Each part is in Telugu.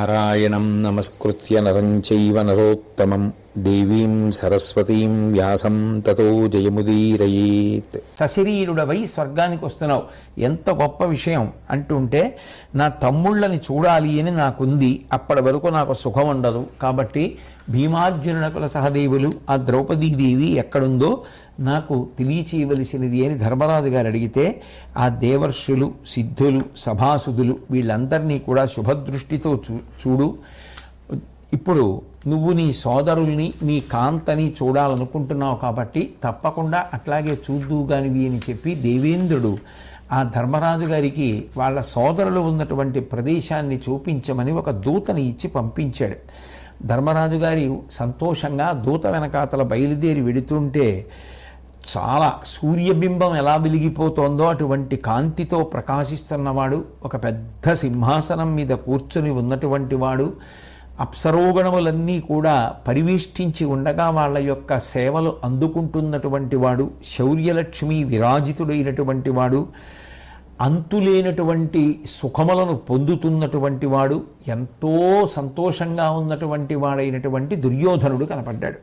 నారాయణం నమస్కృత్య నరం చైవ నరోత్తమం దేవీం సరస్వతీం వ్యాసం తతో జయముదీరయేత్. సశరీరుడవై స్వర్గానికి వస్తున్నావు. ఎంత గొప్ప విషయం అంటుంటే నా తమ్ముళ్ళని చూడాలి అని నాకుంది. అప్పటి వరకు నాకు సుఖం ఉండదు. కాబట్టి భీమార్జునునకుల సహదేవులు ఆ ద్రౌపదీదేవి ఎక్కడుందో నాకు తెలియచేయవలసినది అని ధర్మరాజు గారు అడిగితే ఆ దేవర్షులు సిద్ధులు సభాసుదులు వీళ్ళందరినీ కూడా శుభదృష్టితో చూ చూడు. ఇప్పుడు నువ్వు నీ సోదరుల్ని నీ కాంతని చూడాలనుకుంటున్నావు కాబట్టి తప్పకుండా అట్లాగే చూద్దు కానివి అని చెప్పి దేవేంద్రుడు ఆ ధర్మరాజు గారికి వాళ్ళ సోదరులు ఉన్నటువంటి ప్రదేశాన్ని చూపించమని ఒక దూతని ఇచ్చి పంపించాడు. ధర్మరాజు గారి సంతోషంగా దూత వెనకాతల బయలుదేరి వెడుతుంటే చాలా సూర్యబింబం ఎలా వెలిగిపోతోందో అటువంటి కాంతితో ప్రకాశిస్తున్నవాడు ఒక పెద్ద సింహాసనం మీద కూర్చొని ఉన్నటువంటి వాడు అప్సరోగణములన్నీ కూడా పరివేష్టించి ఉండగా వాళ్ళ యొక్క సేవలు అందుకుంటున్నటువంటి వాడు శౌర్యలక్ష్మి విరాజితుడైనటువంటి వాడు అంతులేనటువంటి సుఖములను పొందుతున్నటువంటి వాడు ఎంతో సంతోషంగా ఉన్నటువంటి వాడైనటువంటి దుర్యోధనుడు కనపడ్డాడు.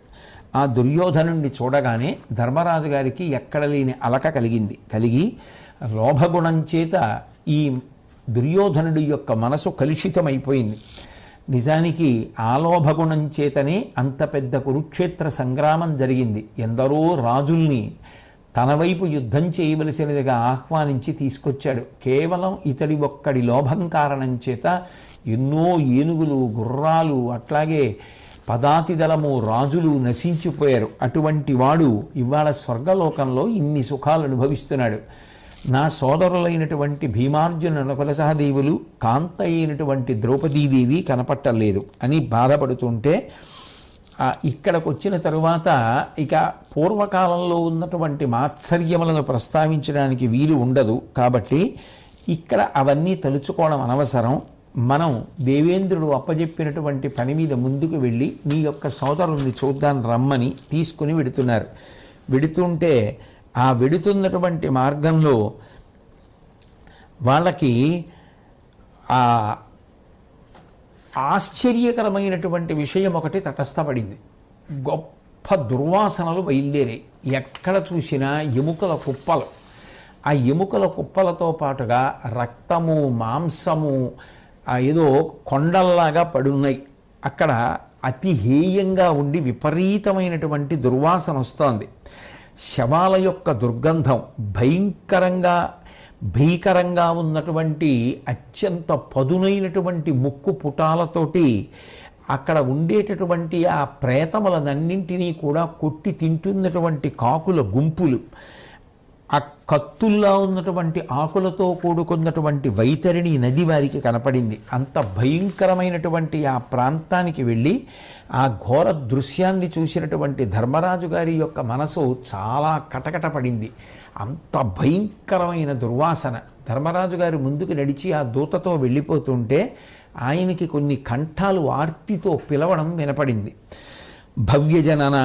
ఆ దుర్యోధనుణ్ణి చూడగానే ధర్మరాజు గారికి ఎక్కడ లేని అలక కలిగింది. కలిగి లోభగుణం చేత ఈ దుర్యోధనుడి యొక్క మనసు కలుషితమైపోయింది. నిజానికి ఆలోభగుణం చేతనే అంత పెద్ద కురుక్షేత్ర సంగ్రామం జరిగింది. ఎందరో రాజుల్ని తన వైపు యుద్ధం చేయవలసినదిగా ఆహ్వానించి తీసుకొచ్చాడు. కేవలం ఇతడి ఒక్కడి లోభం కారణం చేత ఎన్నో ఏనుగులు గుర్రాలు అట్లాగే పదాతిదళము రాజులు నశించిపోయారు. అటువంటి వాడు ఇవాళ స్వర్గలోకంలో ఇన్ని సుఖాలు అనుభవిస్తున్నాడు. నా సోదరులైనటువంటి భీమార్జున నకులసహదేవులు కాంత అయినటువంటి ద్రౌపదీదేవి కనపట్టలేదు అని బాధపడుతుంటే ఇక్కడికి వచ్చిన తరువాత ఇక పూర్వకాలంలో ఉన్నటువంటి మాత్సర్యములను ప్రస్తావించడానికి వీలు ఉండదు. కాబట్టి ఇక్కడ అవన్నీ తలుచుకోవడం అనవసరం. మనం దేవేంద్రుడు అప్పజెప్పినటువంటి పని మీద ముందుకు వెళ్ళి నీ యొక్క సోదరుని చూద్దాన్ని రమ్మని తీసుకుని వెడుతున్నారు. వెడుతుంటే ఆ వెడుతున్నటువంటి మార్గంలో వాళ్ళకి ఆ ఆశ్చర్యకరమైనటువంటి విషయం ఒకటి తటస్థపడింది. గొప్ప దుర్వాసనలు బయలుదేరాయి ఎక్కడ చూసినా ఎముకల కుప్పలు. ఆ ఎముకల కుప్పలతో పాటుగా రక్తము మాంసము ఏదో కొండల్లాగా పడున్నాయి. అక్కడ అతి హేయంగా ఉండి విపరీతమైనటువంటి దుర్వాసన వస్తోంది. శవాల యొక్క దుర్గంధం భయంకరంగా భీకరంగా ఉన్నటువంటి అత్యంత పదునైనటువంటి ముక్కు పుటాలతోటి అక్కడ ఉండేటటువంటి ఆ ప్రేతములనన్నింటినీ కూడా కొట్టి తింటున్నటువంటి కాకుల గుంపులు. ఆ కత్తుల్లా ఉన్నటువంటి ఆకులతో కూడుకున్నటువంటి వైతరిణి నది వారికి కనపడింది. అంత భయంకరమైనటువంటి ఆ ప్రాంతానికి వెళ్ళి ఆ ఘోర దృశ్యాన్ని చూసినటువంటి ధర్మరాజు గారి యొక్క మనసు చాలా కటకట పడింది అంత భయంకరమైన దుర్వాసన. ధర్మరాజు గారి ముందుకు నడిచి ఆ దూతతో వెళ్ళిపోతుంటే ఆయనకి కొన్ని కంఠాలు ఆర్తితో పిలవడం వినపడింది. భవ్యజనన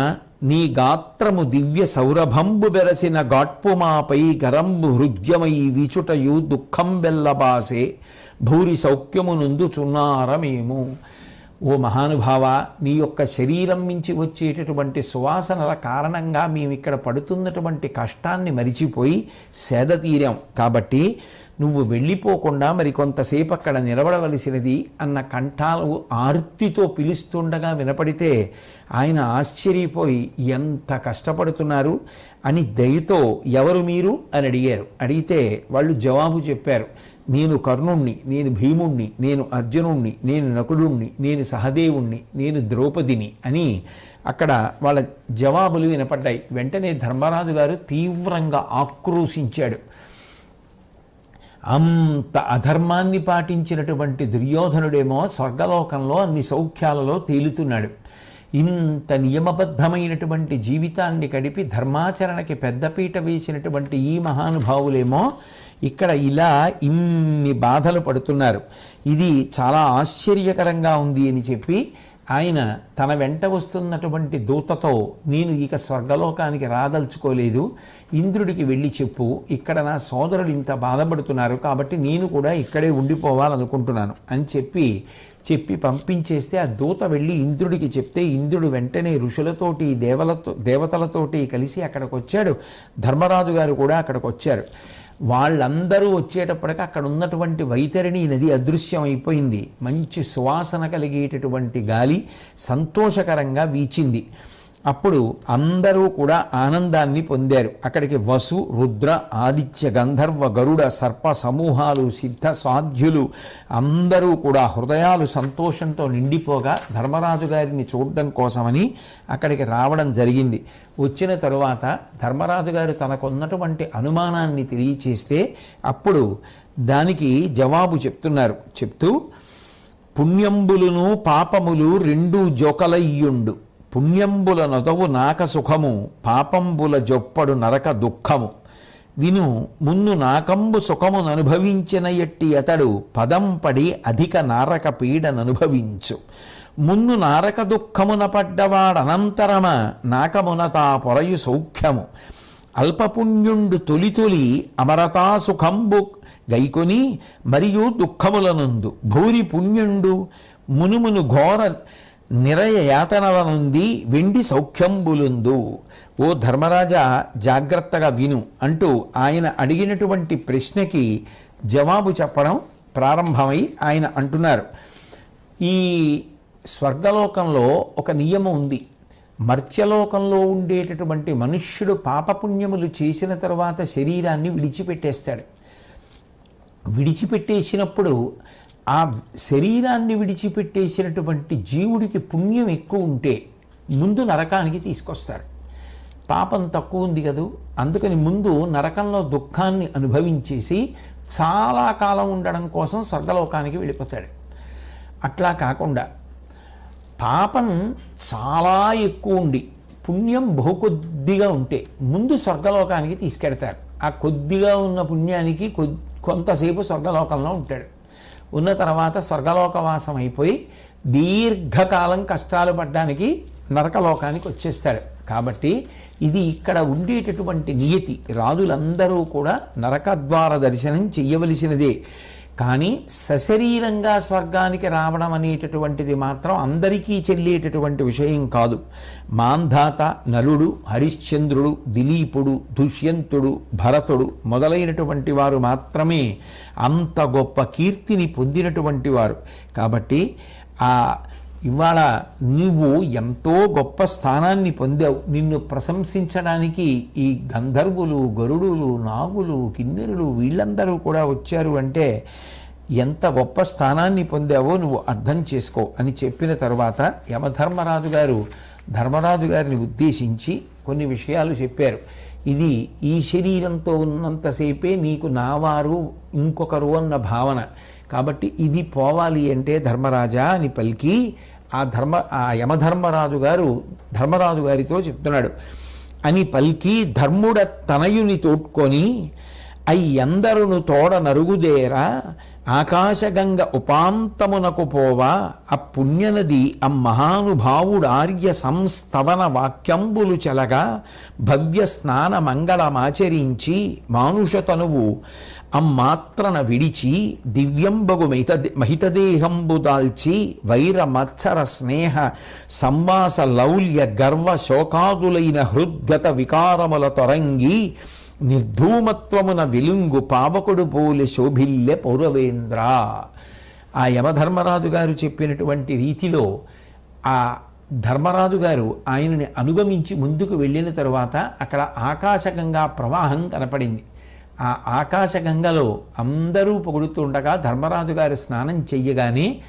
నీ గాత్రము దివ్య సౌరభంబు బెరసిన గాట్పుమాపై గరంబు హృద్యమై విచుటయు దుఃఖం బెల్లబాసే భూరి సౌఖ్యము చున్నారమేము ఓ మహానుభావ నీ యొక్క శరీరం నుంచి వచ్చేటటువంటి సువాసనల కారణంగా మేము ఇక్కడ పడుతున్నటువంటి కష్టాన్ని మరిచిపోయి సేద తీరాం కాబట్టి నువ్వు వెళ్ళిపోకుండా మరి కొంతసేపు అక్కడ నిలబడవలసినది అన్న కంఠాలు ఆర్తితో పిలుస్తుండగా వినపడితే ఆయన ఆశ్చర్యపోయి ఎంత కష్టపడుతున్నారు? అని దయతో ఎవరు మీరు? అని అడిగారు. అడిగితే వాళ్ళు జవాబు చెప్పారు. నేను కర్ణుణ్ణి నేను భీముణ్ణి నేను అర్జునుణ్ణి నేను నకులుణ్ణి నేను సహదేవుణ్ణి నేను ద్రౌపదిని అని అక్కడ వాళ్ళ జవాబులు వినపడ్డాయి. వెంటనే ధర్మరాజు గారు తీవ్రంగా ఆక్రోశించాడు. అంత అధర్మాన్ని పాటించినటువంటి దుర్యోధనుడేమో స్వర్గలోకంలో అన్ని సౌఖ్యాలలో తేలుతున్నాడు. ఇంత నియమబద్ధమైనటువంటి జీవితాన్ని గడిపి ధర్మాచరణకి పెద్దపీట వేసినటువంటి ఈ మహానుభావులేమో ఇక్కడ ఇలా ఇన్ని బాధలు పడుతున్నారు. ఇది చాలా ఆశ్చర్యకరంగా ఉంది అని చెప్పి ఆయన తన వెంట వస్తున్నటువంటి దూతతో నేను ఇక స్వర్గలోకానికి రాదలుచుకోలేదు. ఇంద్రుడికి వెళ్ళి చెప్పు. ఇక్కడ నా సోదరులు ఇంత బాధపడుతున్నారు. కాబట్టి నేను కూడా ఇక్కడే ఉండిపోవాలనుకుంటున్నాను. అని చెప్పి చెప్పి పంపించేస్తే ఆ దూత వెళ్ళి ఇంద్రుడికి చెప్తే ఇంద్రుడు వెంటనే ఋషులతోటి దేవలతో దేవతలతోటి కలిసి అక్కడికి వచ్చాడు ధర్మరాజు గారు కూడా అక్కడికి వచ్చారు వాళ్ళందరూ వచ్చేటప్పటికి అక్కడ ఉన్నటువంటి వైతరిణి నది అదృశ్యం అయిపోయింది. మంచి సువాసన కలిగేటటువంటి గాలి సంతోషకరంగా వీచింది. అప్పుడు అందరూ కూడా ఆనందాన్ని పొందారు. అక్కడికి వసు రుద్ర ఆదిత్య గంధర్వ గరుడ సర్ప సమూహాలు సిద్ధ సాధ్యులు అందరూ కూడా హృదయాలు సంతోషంతో నిండిపోగా ధర్మరాజు గారిని చూడడం కోసమని అక్కడికి రావడం జరిగింది. వచ్చిన తరువాత ధర్మరాజు గారు తనకున్నటువంటి అనుమానాన్ని తెలియచేస్తే అప్పుడు దానికి జవాబు చెప్తున్నారు. చెప్తూ పుణ్యంబులును పాపములు రెండు జోకలయ్యుండు. పుణ్యంబుల నొదవు నాక సుఖము పాపంబుల జొప్పడు నరక దుఃఖము. విను మున్ను నాకంబు సుఖముననుభవించిన ఎట్టి అతడు పదం పడి అధిక నారక పీడననుభవించు. మున్ను నారక దుఃఖమున పడ్డవాడనంతరమ నాకమున తా పొరయు సౌఖ్యము. అల్పపుణ్యుండు తొలి తొలి అమరతా సుఖంబు గైకొని మరియు దుఃఖములనందు. భూరి పుణ్యుండు మునుమును ఘోర నిరయ యాతనవనుంది వెండి సౌఖ్యంబులుందు. ఓ ధర్మరాజా జాగ్రత్తగా విను అంటూ ఆయన అడిగినటువంటి ప్రశ్నకి జవాబు చెప్పడం ప్రారంభమై ఆయన అంటున్నారు. ఈ స్వర్గలోకంలో ఒక నియమం ఉంది మర్త్యలోకంలో ఉండేటటువంటి మనుష్యుడు పాపపుణ్యములు చేసిన తర్వాత శరీరాన్ని విడిచిపెట్టేస్తాడు. విడిచిపెట్టేసినప్పుడు ఆ శరీరాన్ని విడిచిపెట్టేసినటువంటి జీవుడికి పుణ్యం ఎక్కువ ఉంటే ముందు నరకానికి తీసుకొస్తారు. పాపం తక్కువ ఉంది కదూ. అందుకని ముందు నరకంలో దుఃఖాన్ని అనుభవించేసి చాలా కాలం ఉండడం కోసం స్వర్గలోకానికి వెళ్ళిపోతాడు. అట్లా కాకుండా పాపం చాలా ఎక్కువ ఉండి పుణ్యం బహు కొద్దిగా ఉంటే ముందు స్వర్గలోకానికి తీసుకెడతారు. ఆ కొద్దిగా ఉన్న పుణ్యానికి కొద్ కొంతసేపు స్వర్గలోకంలో ఉంటాడు. ఉన్న తర్వాత స్వర్గలోకవాసం అయిపోయి దీర్ఘకాలం కష్టాలు పడ్డానికి నరకలోకానికి వచ్చేస్తాడు. కాబట్టి ఇది ఇక్కడ ఉండేటటువంటి నియతి. రాజులందరూ కూడా నరకద్వార దర్శనం చేయవలసినదే కానీ సశరీరంగా స్వర్గానికి రావడం అనేటటువంటిది మాత్రం అందరికీ చెల్లేటటువంటి విషయం కాదు. మాంధాత నలుడు హరిశ్చంద్రుడు దిలీపుడు దుష్యంతుడు భరతుడు మొదలైనటువంటి వారు మాత్రమే అంత గొప్ప కీర్తిని పొందినటువంటి వారు. కాబట్టి ఆ ఇవాళ నీవు ఎంతో గొప్ప స్థానాన్ని పొందావు. నిన్ను ప్రశంసించడానికి ఈ గంధర్వులు గరుడులు నాగులు కిన్నెరులు వీళ్ళందరూ కూడా వచ్చారు అంటే ఎంత గొప్ప స్థానాన్ని పొందావో నువ్వు అర్థం చేసుకో అని చెప్పిన తర్వాత యమధర్మరాజు గారు ధర్మరాజు గారిని ఉద్దేశించి కొన్ని విషయాలు చెప్పారు. ఇది ఈ శరీరంతో ఉన్నంతసేపే నీకు నావారు ఇంకొకరు అన్న భావన. కాబట్టి ఇది పోవాలి అంటే ధర్మరాజా అని పలికి ఆ ధర్మ ఆ యమధర్మరాజు గారు ధర్మరాజు గారితో చెప్తున్నాడు. అని పలికి ధర్ముడ తనయుని తోడ్కొని అయ్యందరును తోడ నరుగుదేరా ఆకాశగంగ ఉపాంతమునకు పోవా ఆ పుణ్యనది ఆ మహానుభావుడార్య సంస్తవన వాక్యంబులు చెలగా భవ్య స్నాన మంగళమాచరించి మానుష తనువు అమ్మాత్రన విడిచి దివ్యంబగు మిహిత మహితదేహంబు దాల్చి వైర మత్సర స్నేహ సంవాస లౌల్య గర్వ శోకాదులైన హృద్గత వికారముల తొరంగి నిర్ధూమత్వమున వెలుంగు పావకుడు పోలి శోభిల్లె పౌరవేంద్ర. ఆ యమధర్మరాజు గారు చెప్పినటువంటి రీతిలో ఆ ధర్మరాజు గారు ఆయనని అనుగమించి ముందుకు వెళ్ళిన తరువాత అక్కడ ఆకాశకంగా ప్రవాహం కనపడింది. ఆ ఆకాశగంగలో అందరూ పొగుడుతుండగా ధర్మరాజు గారు స్నానం చెయ్యగానే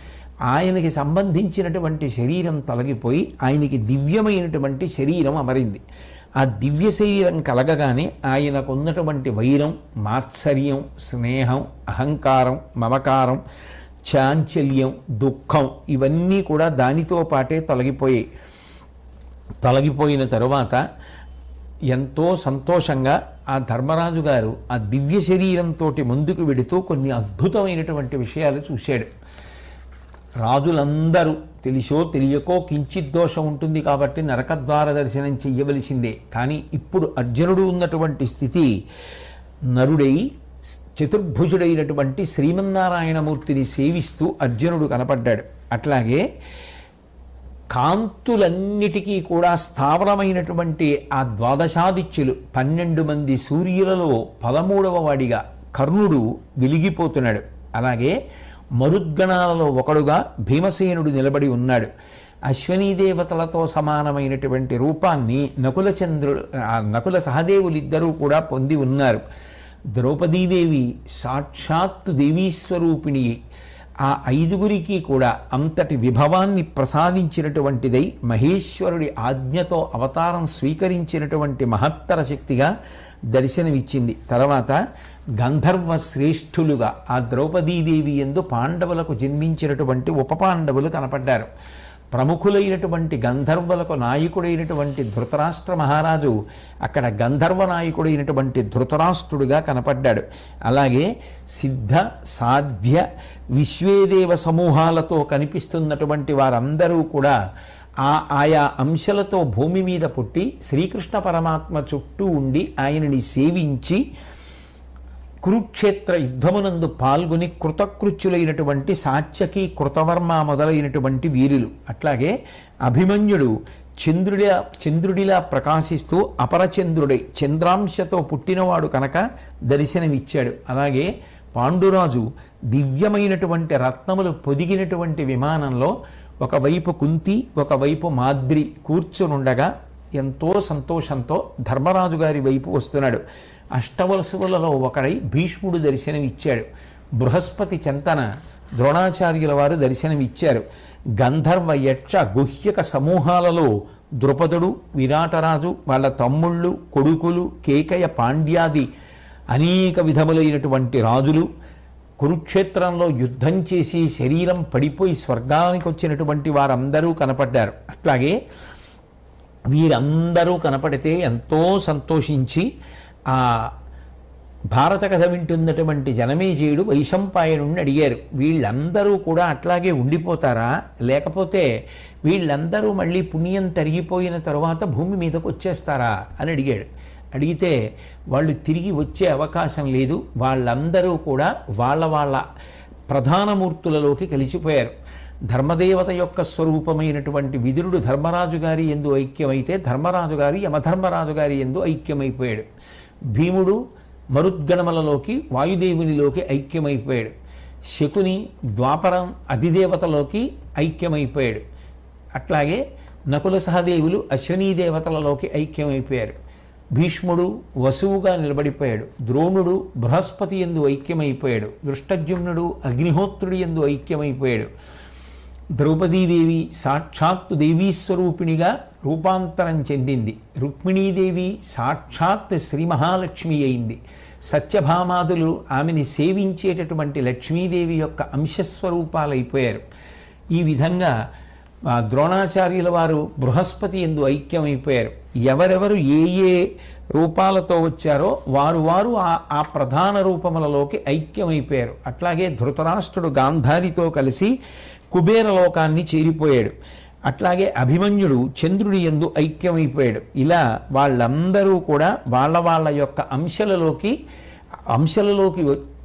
ఆయనకి సంబంధించినటువంటి శరీరం తొలగిపోయి ఆయనకి దివ్యమైనటువంటి శరీరం అమరింది. ఆ దివ్య శరీరం కలగగానే ఆయనకు ఉన్నటువంటి వైరం మాత్సర్యం స్నేహం అహంకారం మమకారం చాంచల్యం దుఃఖం ఇవన్నీ కూడా దానితో పాటే తొలగిపోయాయి. తొలగిపోయిన తరువాత ఎంతో సంతోషంగా ఆ ధర్మరాజు గారు ఆ దివ్య శరీరంతో ముందుకు వెడుతూ కొన్ని అద్భుతమైనటువంటి విషయాలు చూశాడు. రాజులందరూ తెలిసో తెలియకో కించిత్ దోషం ఉంటుంది కాబట్టి నరకద్వార దర్శనం చెయ్యవలసిందే. కానీ ఇప్పుడు అర్జునుడు ఉన్నటువంటి స్థితి నరుడై చతుర్భుజుడైనటువంటి శ్రీమన్నారాయణమూర్తిని సేవిస్తూ అర్జునుడు కనపడ్డాడు. అట్లాగే కాంతులన్నిటికీ కూడా స్థావరమైనటువంటి ఆ ద్వాదశాదిత్యులు. పన్నెండు మంది సూర్యులలో పదమూడవ వాడిగా కర్ణుడు వెలిగిపోతున్నాడు. అలాగే మరుద్గణాలలో ఒకడుగా భీమసేనుడు నిలబడి ఉన్నాడు. అశ్వనీ దేవతలతో సమానమైనటువంటి రూపాన్ని నకుల చంద్రుడు నకుల సహదేవులిద్దరూ కూడా పొంది ఉన్నారు. ద్రౌపదీదేవి సాక్షాత్తు దేవీస్వరూపిణి ఆ ఐదుగురికి కూడా అంతటి విభవాన్ని ప్రసాదించినటువంటిదై మహేశ్వరుడి ఆజ్ఞతో అవతారం స్వీకరించినటువంటి మహత్తర శక్తిగా దర్శనమిచ్చింది. తర్వాత గంధర్వ శ్రేష్ఠులుగా ఆ ద్రౌపదీదేవి ఎందు పాండవులకు జన్మించినటువంటి ఉప పాండవులు కనపడ్డారు. ప్రముఖులైనటువంటి గంధర్వులకు నాయకుడైనటువంటి ధృతరాష్ట్ర మహారాజు అక్కడ గంధర్వ నాయకుడైనటువంటి ధృతరాష్ట్రుడుగా కనపడ్డాడు. అలాగే సిద్ధ సాధ్య విశ్వేదేవ సమూహాలతో కనిపిస్తున్నటువంటి వారందరూ కూడా ఆ ఆయా అంశాలతో భూమి మీద పుట్టి శ్రీకృష్ణ పరమాత్మ చుట్టూ ఉండి ఆయనని సేవించి కురుక్షేత్ర యుద్ధమునందు పాల్గొని కృతకృత్యులైనటువంటి సాత్యకి కృతవర్మ మొదలైనటువంటి వీరులు. అట్లాగే అభిమన్యుడు చంద్రుడిలా చంద్రుడిలా ప్రకాశిస్తూ అపరచంద్రుడై చంద్రాంశతో పుట్టినవాడు కనుక దర్శనమిచ్చాడు. అలాగే పాండురాజు దివ్యమైనటువంటి రత్నములు పొదిగినటువంటి విమానంలో ఒకవైపు కుంతి ఒకవైపు మాద్రి కూర్చునుండగా ఎంతో సంతోషంతో ధర్మరాజు గారి వైపు వస్తున్నాడు. అష్టవలసులలో ఒకడై భీష్ముడు దర్శనమిచ్చాడు. బృహస్పతి చెంతన ద్రోణాచార్యుల వారు దర్శనమిచ్చారు. గంధర్వ యక్ష గుహ్యక సమూహాలలో ద్రుపదుడు విరాటరాజు వాళ్ళ తమ్ముళ్ళు కొడుకులు కేకయ పాండ్యాది అనేక విధములైనటువంటి రాజులు. కురుక్షేత్రంలో యుద్ధం చేసి శరీరం పడిపోయి స్వర్గానికి వచ్చినటువంటి వారందరూ కనపడ్డారు. అట్లాగే వీరందరూ కనపడితే ఎంతో సంతోషించి ఆ భారత కథ వింటున్నటువంటి జనమేజయుడు వైశంపాయనుడిని అడిగారు వీళ్ళందరూ కూడా అట్లాగే ఉండిపోతారా? లేకపోతే వీళ్ళందరూ మళ్ళీ పుణ్యం తరిగిపోయిన తర్వాత భూమి మీదకు వచ్చేస్తారా? అని అడిగాడు. అడిగితే వాళ్ళు తిరిగి వచ్చే అవకాశం లేదు. వాళ్ళందరూ కూడా వాళ్ళ వాళ్ళ ప్రధానమూర్తులలోకి కలిసిపోయారు. ధర్మదేవత యొక్క స్వరూపమైనటువంటి విదురుడు ధర్మరాజు గారి ఎందు ఐక్యమైతే ధర్మరాజు గారి యమధర్మరాజు గారి ఎందు ఐక్యమైపోయాడు. భీముడు మరుద్గణములలోకి వాయుదేవునిలోకి ఐక్యమైపోయాడు. శకుని ద్వాపరం అధిదేవతలోకి ఐక్యమైపోయాడు. అట్లాగే నకుల సహదేవులు అశ్వనీ దేవతలలోకి ఐక్యమైపోయారు. భీష్ముడు వసువుగా నిలబడిపోయాడు. ద్రోణుడు బృహస్పతి ఎందు ఐక్యమైపోయాడు. దృష్టజ్యుమ్నుడు అగ్నిహోత్రుడి ఎందు ఐక్యమైపోయాడు. ద్రౌపదీదేవి సాక్షాత్తు దేవీస్వరూపిణిగా రూపాంతరం చెందింది. రుక్మిణీదేవి సాక్షాత్ శ్రీ మహాలక్ష్మి అయింది. సత్యభామాదులు ఆమెని సేవించేటటువంటి లక్ష్మీదేవి యొక్క అంశస్వరూపాలైపోయారు. ఈ విధంగా ద్రోణాచార్యుల వారు బృహస్పతి ఎందు ఐక్యమైపోయారు. ఎవరెవరు ఏ ఏ రూపాలతో వచ్చారో వారు వారు ఆ ఆ ప్రధాన రూపములలోకి ఐక్యమైపోయారు. అట్లాగే ధృతరాష్ట్రుడు గాంధారితో కలిసి కుబేర లోకాన్ని చేరిపోయాడు. అట్లాగే అభిమన్యుడు చంద్రుడి ఎందు ఐక్యమైపోయాడు. ఇలా వాళ్ళందరూ కూడా వాళ్ళ వాళ్ళ యొక్క అంశలలోకి అంశలలోకి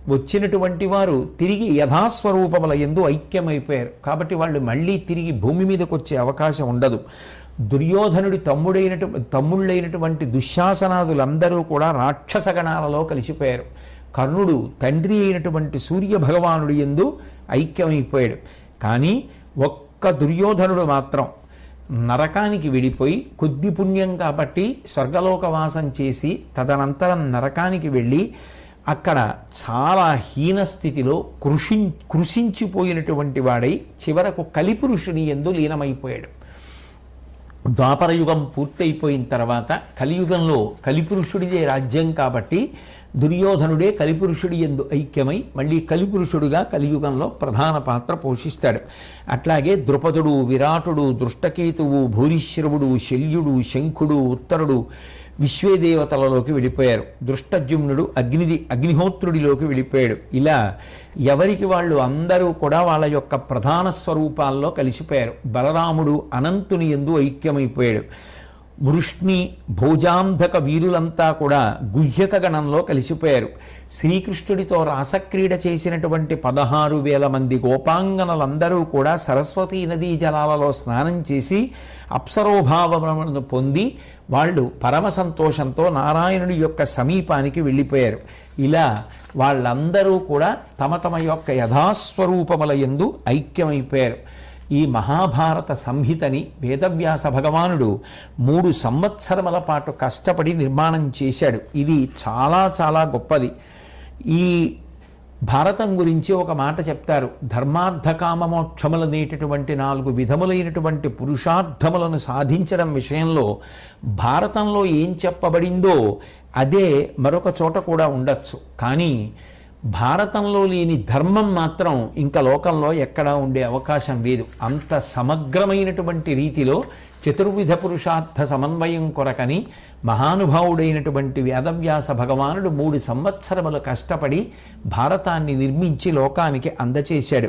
వచ్చినటువంటి వారు తిరిగి యథాస్వరూపముల ఎందు ఐక్యమైపోయారు. కాబట్టి వాళ్ళు మళ్ళీ తిరిగి భూమి మీదకి వచ్చే అవకాశం ఉండదు. దుర్యోధనుడి తమ్ముడైనటు తమ్ముళ్ళైనటువంటి దుశ్శాసనాదులందరూ కూడా రాక్షసగణాలలో కలిసిపోయారు. కర్ణుడు తండ్రి అయినటువంటి సూర్య భగవానుడి ఎందు ఐక్యమైపోయాడు. కానీ ఒక్క ఒక్క దుర్యోధనుడు మాత్రం నరకానికి విడిపోయి కొద్ది పుణ్యం కాబట్టి స్వర్గలోకవాసం చేసి తదనంతరం నరకానికి వెళ్ళి అక్కడ చాలా హీన స్థితిలో కృషి కృషించిపోయినటువంటి వాడై చివరకు కలిపురుషుని ఎందు లీనమైపోయాడు. ద్వాపరయుగం పూర్తయిపోయిన తర్వాత కలియుగంలో కలిపురుషుడిదే రాజ్యం కాబట్టి దుర్యోధనుడే కలిపురుషుడి ఎందు ఐక్యమై మళ్ళీ కలిపురుషుడుగా కలియుగంలో ప్రధాన పాత్ర పోషిస్తాడు. అట్లాగే ద్రుపదుడు విరాటుడు దృష్టకేతువు భూరిశ్రవుడు శల్యుడు శంఖుడు ఉత్తరుడు విశ్వేదేవతలలోకి వెళ్ళిపోయారు. దృష్టజుమ్నుడు అగ్నిది అగ్నిహోత్రుడిలోకి వెళ్ళిపోయాడు. ఇలా ఎవరికి వాళ్ళు అందరూ కూడా వాళ్ళ యొక్క ప్రధాన స్వరూపాల్లో కలిసిపోయారు. బలరాముడు అనంతుని ఎందు ఐక్యమైపోయాడు. వృష్ణి భోజాంధక వీరులంతా కూడా గుహ్యత గణంలో కలిసిపోయారు. శ్రీకృష్ణుడితో రాసక్రీడ చేసినటువంటి పదహారు వేల మంది గోపాంగనలందరూ కూడా సరస్వతీ నదీ జలాలలో స్నానం చేసి అప్సరోభావములను పొంది వాళ్ళు పరమ సంతోషంతో నారాయణుడి యొక్క సమీపానికి వెళ్ళిపోయారు. ఇలా వాళ్ళందరూ కూడా తమ తమ యొక్క యథాస్వరూపముల ఎందు ఐక్యమైపోయారు. ఈ మహాభారత సంహితని వేదవ్యాస భగవానుడు మూడు సంవత్సరముల పాటు కష్టపడి నిర్మాణం చేశాడు. ఇది చాలా చాలా గొప్పది. ఈ భారతం గురించి ఒక మాట చెప్తారు. ధర్మార్థ నేటటువంటి నాలుగు విధములైనటువంటి పురుషార్థములను సాధించడం విషయంలో భారతంలో ఏం చెప్పబడిందో అదే మరొక చోట కూడా ఉండొచ్చు. కానీ భారతంలో లేని ధర్మం మాత్రం ఇంకా లోకంలో ఎక్కడా ఉండే అవకాశం లేదు. అంత సమగ్రమైనటువంటి రీతిలో చతుర్విధ పురుషార్థ సమన్వయం కొరకని మహానుభావుడైనటువంటి వేదవ్యాస భగవానుడు మూడు సంవత్సరములు కష్టపడి భారతాన్ని నిర్మించి లోకానికి అందచేశాడు.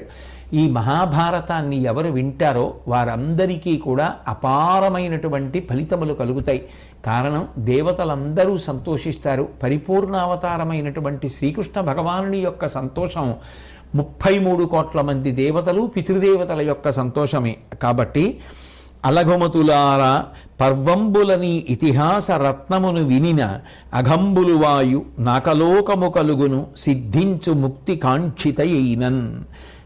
ఈ మహాభారతాన్ని ఎవరు వింటారో వారందరికీ కూడా అపారమైనటువంటి ఫలితములు కలుగుతాయి. కారణం దేవతలందరూ సంతోషిస్తారు. పరిపూర్ణావతారమైనటువంటి శ్రీకృష్ణ భగవానుని యొక్క సంతోషం ముప్పై మూడు కోట్ల మంది దేవతలు పితృదేవతల యొక్క సంతోషమే. కాబట్టి అలఘుమతులారా పర్వంబులని ఇతిహాస రత్నమును వినిన అఘంబులు వాయు నాకలోకము కలుగును సిద్ధించు ముక్తి కాంక్షితయైనన్.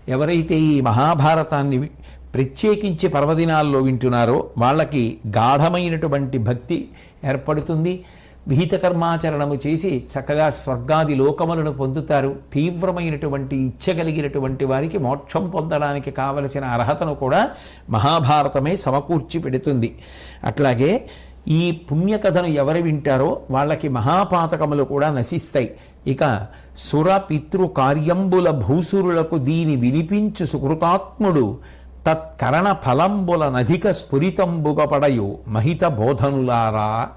ఎవరైతే ఈ మహాభారతాన్ని ప్రత్యేకించి పర్వదినాల్లో వింటున్నారో వాళ్ళకి గాఢమైనటువంటి భక్తి ఏర్పడుతుంది. విహితకర్మాచరణము చేసి చక్కగా స్వర్గాది లోకములను పొందుతారు. తీవ్రమైనటువంటి ఇచ్చ కలిగినటువంటి వారికి మోక్షం పొందడానికి కావలసిన అర్హతను కూడా మహాభారతమే సమకూర్చి పెడుతుంది. అట్లాగే ఈ పుణ్యకథను ఎవరు వింటారో వాళ్ళకి మహాపాతకములు కూడా నశిస్తాయి. ఇక సుర పితృ కార్యంబుల భూసురులకు దీని వినిపించు సుకృతాత్ముడు తత్కరణ ఫలంబులనధిక స్ఫురితంబుగపడయు మహిత బోధనులారా.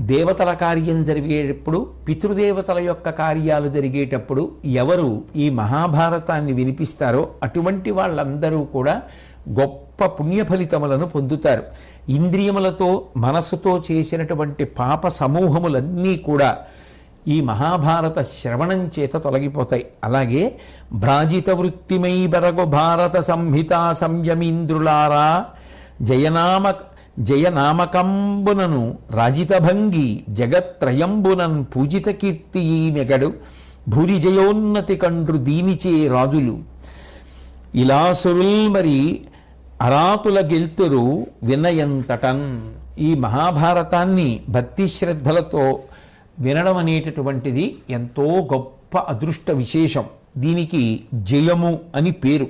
దేవతల కార్యం జరిగేటప్పుడు పితృదేవతల యొక్క కార్యాలు జరిగేటప్పుడు ఎవరు ఈ మహాభారతాన్ని వినిపిస్తారో అటువంటి వాళ్ళందరూ కూడా గొప్ప పుణ్య ఫలితములను పొందుతారు. ఇంద్రియములతో మనసుతో చేసినటువంటి పాప సమూహములన్నీ కూడా ఈ మహాభారత శ్రవణం చేత తొలగిపోతాయి. అలాగే భ్రాజిత వృత్తిమై బరగు భారత సంహిత సంయమీంద్రులారా జయనామ జయనామకంబునను రాజితభంగి జగత్రయంబునన్ పూజిత కీర్తి మెగడు నెగడు భూరి జయోన్నతి కండ్రు దీనిచే రాజులు. ఇలాసురుల్ మరి అరాతుల గెల్తురు వినయంతటన్. ఈ మహాభారతాన్ని భక్తి శ్రద్ధలతో వినడం అనేటటువంటిది ఎంతో గొప్ప అదృష్ట విశేషం. దీనికి జయము అని పేరు.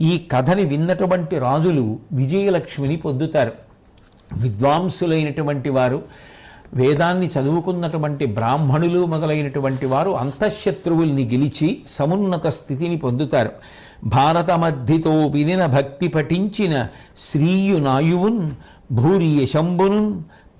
ఈ కథని విన్నటువంటి రాజులు విజయలక్ష్మిని పొందుతారు. విద్వాంసులైనటువంటి వారు వేదాన్ని చదువుకున్నటువంటి బ్రాహ్మణులు మొదలైనటువంటి వారు అంతఃశత్రువుల్ని గెలిచి సమున్నత స్థితిని పొందుతారు. భారత మధ్యతో వినిన భక్తి పఠించిన శ్రీయు నాయువున్ భూరి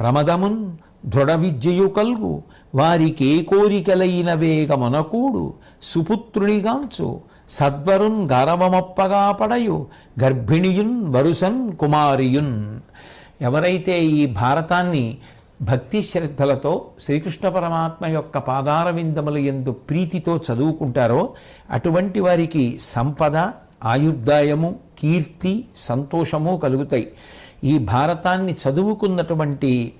ప్రమదమున్ దృఢ విద్యయు కల్గు. వారికే కోరికలైన వేగమనకూడు. సుపుత్రునిగాంచు సద్వరున్ గర్వమప్పగా పడయు. గర్భిణియున్ వరుసన్ కుమారియున్. ఎవరైతే ఈ భారతాన్ని భక్తి శ్రద్ధలతో శ్రీకృష్ణ పరమాత్మ యొక్క పాదార విందములు ఎందు ప్రీతితో చదువుకుంటారో అటువంటి వారికి సంపద ఆయుర్దాయము కీర్తి సంతోషము కలుగుతాయి. ఈ భారతాన్ని చదువుకున్నటువంటి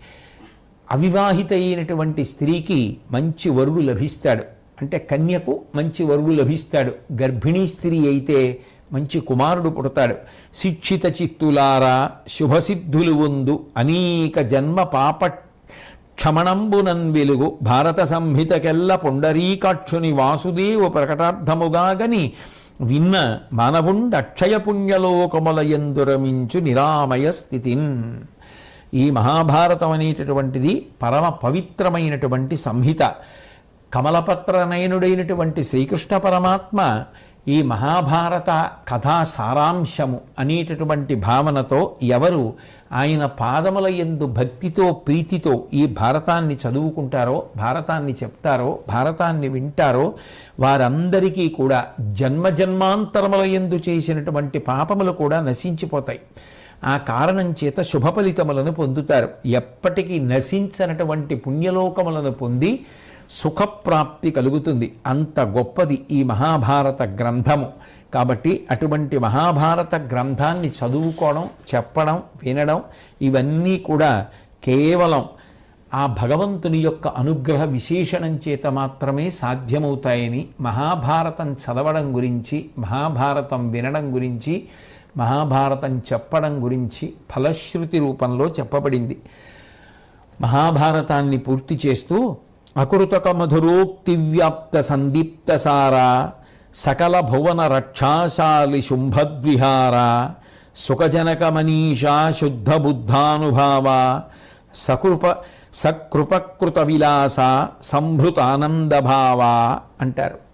అవివాహిత అయినటువంటి స్త్రీకి మంచి వరుడు లభిస్తాడు. అంటే కన్యకు మంచి వరుడు లభిస్తాడు. గర్భిణీ స్త్రీ అయితే మంచి కుమారుడు పుడతాడు. శిక్షిత చిత్తులారా శుభసిద్ధులు ఉందు. అనేక జన్మ పాప క్షమణంబునన్ వెలుగు. భారత సంహితకెల్ల పుండరీకాక్షుని వాసుదేవు ప్రకటార్థముగాగని విన్న మానవుండ అక్షయపుణ్యలోకముల ఎందురమించు నిరామయ స్థితిన్. ఈ మహాభారతం అనేటటువంటిది పరమ పవిత్రమైనటువంటి సంహిత. కమలపత్ర నయనుడైనటువంటి శ్రీకృష్ణ పరమాత్మ ఈ మహాభారత కథా సారాంశము అనేటటువంటి భావనతో ఎవరు ఆయన పాదముల ఎందు భక్తితో ప్రీతితో ఈ భారతాన్ని చదువుకుంటారో భారతాన్ని చెప్తారో భారతాన్ని వింటారో వారందరికీ కూడా జన్మ జన్మాంతరముల ఎందు చేసినటువంటి పాపములు కూడా నశించిపోతాయి. ఆ కారణం చేత శుభ ఫలితములను పొందుతారు. ఎప్పటికీ నశించనటువంటి పుణ్యలోకములను పొంది సుఖప్రాప్తి కలుగుతుంది. అంత గొప్పది ఈ మహాభారత గ్రంథము. కాబట్టి అటువంటి మహాభారత గ్రంథాన్ని చదువుకోవడం చెప్పడం వినడం ఇవన్నీ కూడా కేవలం ఆ భగవంతుని యొక్క అనుగ్రహ విశేషణం చేత మాత్రమే సాధ్యమవుతాయని మహాభారతం చదవడం గురించి మహాభారతం వినడం గురించి మహాభారతం చెప్పడం గురించి ఫలశ్రుతి రూపంలో చెప్పబడింది. మహాభారతాన్ని పూర్తి చేస్తూ అకృతక మధురోక్తి వ్యాప్త సందీప్త సకల భువన రక్షాశాలి శుంభద్విహార సుఖజనక మనీషా శుద్ధ బుద్ధానుభావ సకృప సకృపకృత విలాస సంభృతానందభావా అంటారు.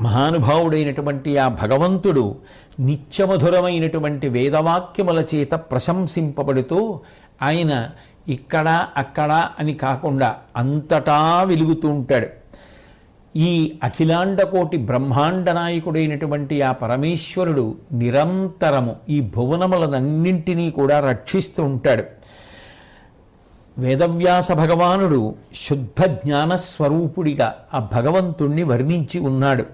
మహానుభావుడైనటువంటి ఆ భగవంతుడు నిత్యమధురమైనటువంటి వేదవాక్యముల చేత ప్రశంసింపబడుతూ ఆయన ఇక్కడ అక్కడ అని కాకుండా అంతటా వెలుగుతూ ఉంటాడు. ఈ అఖిలాండకోటి బ్రహ్మాండ నాయకుడైనటువంటి ఆ పరమేశ్వరుడు నిరంతరము ఈ భువనములనన్నింటినీ కూడా రక్షిస్తూ ఉంటాడు. వేదవ్యాస భగవానుడు శుద్ధ జ్ఞాన స్వరూపుడిగా ఆ భగవంతుణ్ణి వర్ణించి ఉన్నాడు.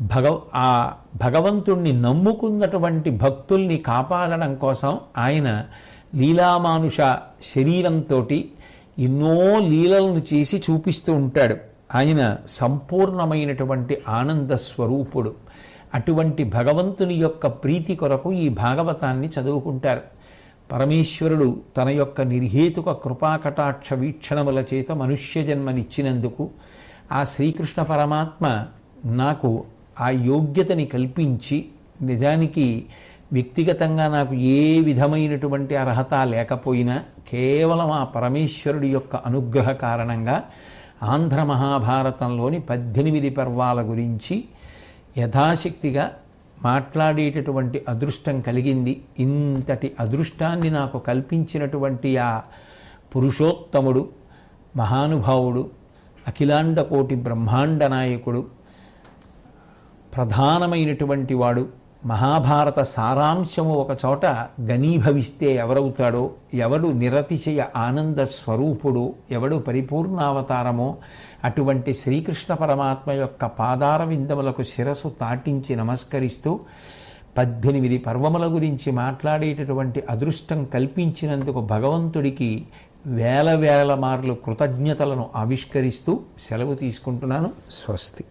భగ ఆ భగవంతుణ్ణి నమ్ముకున్నటువంటి భక్తుల్ని కాపాడడం కోసం ఆయన లీలామానుష శరీరంతో ఎన్నో లీలలను చేసి చూపిస్తూ ఉంటాడు. ఆయన సంపూర్ణమైనటువంటి ఆనంద స్వరూపుడు. అటువంటి భగవంతుని యొక్క ప్రీతి కొరకు ఈ భాగవతాన్ని చదువుకుంటారు. పరమేశ్వరుడు తన యొక్క నిర్హేతుక కృపాకటాక్ష వీక్షణముల చేత మనుష్య జన్మనిచ్చినందుకు ఆ శ్రీకృష్ణ పరమాత్మ నాకు ఆ యోగ్యతని కల్పించి నిజానికి వ్యక్తిగతంగా నాకు ఏ విధమైనటువంటి అర్హత లేకపోయినా కేవలం ఆ పరమేశ్వరుడి యొక్క అనుగ్రహ కారణంగా ఆంధ్ర మహాభారతంలోని పద్దెనిమిది పర్వాల గురించి యథాశక్తిగా మాట్లాడేటటువంటి అదృష్టం కలిగింది. ఇంతటి అదృష్టాన్ని నాకు కల్పించినటువంటి ఆ పురుషోత్తముడు మహానుభావుడు అఖిలాండ కోటి బ్రహ్మాండ నాయకుడు ప్రధానమైనటువంటి వాడు మహాభారత సారాంశము ఒక చోట గనీభవిస్తే ఎవరవుతాడో ఎవడు నిరతిశయ ఆనంద స్వరూపుడు ఎవడు పరిపూర్ణావతారమో అటువంటి శ్రీకృష్ణ పరమాత్మ యొక్క పాదార విందములకు శిరసు తాటించి నమస్కరిస్తూ పద్దెనిమిది పర్వముల గురించి మాట్లాడేటటువంటి అదృష్టం కల్పించినందుకు భగవంతుడికి వేల వేల మార్లు కృతజ్ఞతలను ఆవిష్కరిస్తూ సెలవు తీసుకుంటున్నాను. స్వస్తి.